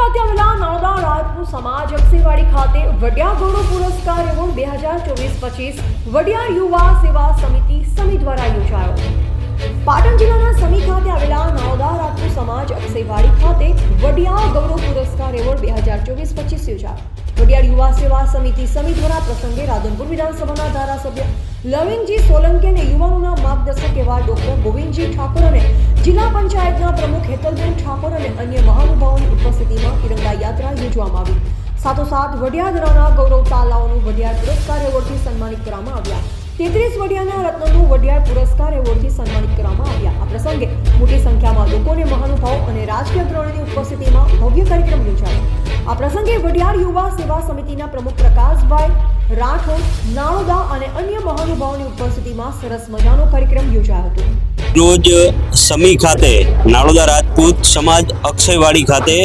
ખાતે આવેલા નવદા રાજપૂત સમાજ અક્ષયવાડી ખાતે વડિયા ગૌરવ પુરસ્કાર એવોર્ડ બે હજાર ચોવીસ પચીસ વડિયા યુવા સેવા સમિતિ સમિત દ્વારા યોજાયો. પાટણ જિલ્લાના સમી ખાતે આવેલા નવદા રાજપૂત સમાજ અક્ષેવાડી ખાતે વડિયા ગૌરવ પુરસ્કાર એવોર્ડ બે હજાર ચોવીસ પચીસ યોજાયો. વડિયાર યુવા સેવા સમિતિ સમિતિના પ્રસંગે રાધનપુર વિધાનસભાના ધારાસભ્ય લવિંગજી સોલંકી અને યુવાનોના માર્ગદર્શક એવા ડોક્ટર ગોવિંદજી ઠાકોર અને જિલ્લા પંચાયતના પ્રમુખ હેતલબેન ઠાકોર અને અન્ય મહાનુભાવોની ઉપસ્થિતિમાં તિરંગા યાત્રા યોજવામાં આવી. સાથોસાથ વડિયાદરાના ગૌરવ તાલાઓનું વડિયાર પુરસ્કાર એવોર્ડથી સન્માનિત કરવામાં આવ્યા. તેત્રીસ વડિયાના રત્નનું વડિયાર પુરસ્કાર એવોર્ડથી સન્માનિત કરવામાં આવ્યા. આ પ્રસંગે મોટી સંખ્યામાં લોકોને મહાનુભાવો અને રાજકીય અગ્રણીની ઉપસ્થિતિમાં ભવ્ય કાર્યક્રમ યોજાયો. આ પ્રસંગે વડિયાર યુવા સેવા સમિતિના પ્રમુખ પ્રકાશભાઈ રાઠોડ, નાણોદા અને અન્ય મહાનુભાવોની ઉપસ્થિતિમાં સરસ મજાનો કાર્યક્રમ યોજાયો હતો. રોજ સમી ખાતે નાળોદા રાજપૂત સમાજ અક્ષયવાડી ખાતે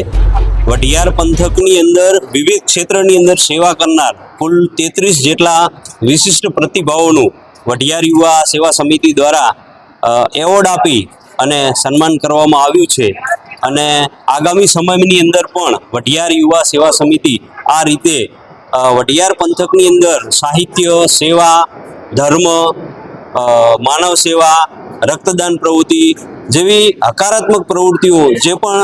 વઢિયાર પંથકની અંદર વિવિધ ક્ષેત્રની અંદર સેવા કરનાર કુલ તેત્રીસ જેટલા વિશિષ્ટ પ્રતિભાવોનું વઢિયાર યુવા સેવા સમિતિ દ્વારા એવોર્ડ આપી અને સન્માન કરવામાં આવ્યું છે. અને આગામી સમયની અંદર પણ વઢિયાર યુવા સેવા સમિતિ આ રીતે વઢિયાર પંથકની અંદર સાહિત્ય, સેવા, ધર્મ માનવ સેવા, રક્તદાન પ્રવૃત્તિ જેવી હકારાત્મક પ્રવૃત્તિઓ જે પણ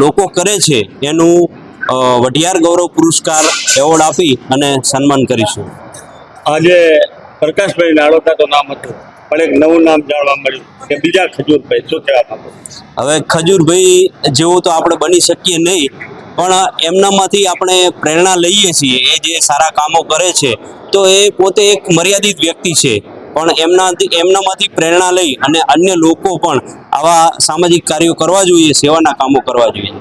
લોકો કરે છે એનું વઢિયાર ગૌરવ પુરસ્કાર એવોર્ડ આપી અને સન્માન કરીશું. આજે પ્રકાશભાઈ નાળોદા તો નામ હતું. પણ એક નવું નામ જાણવા મળ્યું કે બીજા ખજૂરભાઈ, શું કહેવા માંગો? હવે ખજૂરભાઈ જેવું તો આપણે બની શકીએ નહીં, પણ એમનામાંથી આપણે પ્રેરણા લઈએ છીએ, એ જે સારા કામો કરે છે, તો એ પોતે એક મર્યાદિત વ્યક્તિ છે. પણ એમનાથી, એમનામાંથી પ્રેરણા લઈ અને અન્ય લોકો પણ આવા સામાજિક કાર્યો કરવા જોઈએ, સેવાના કામો કરવા જોઈએ.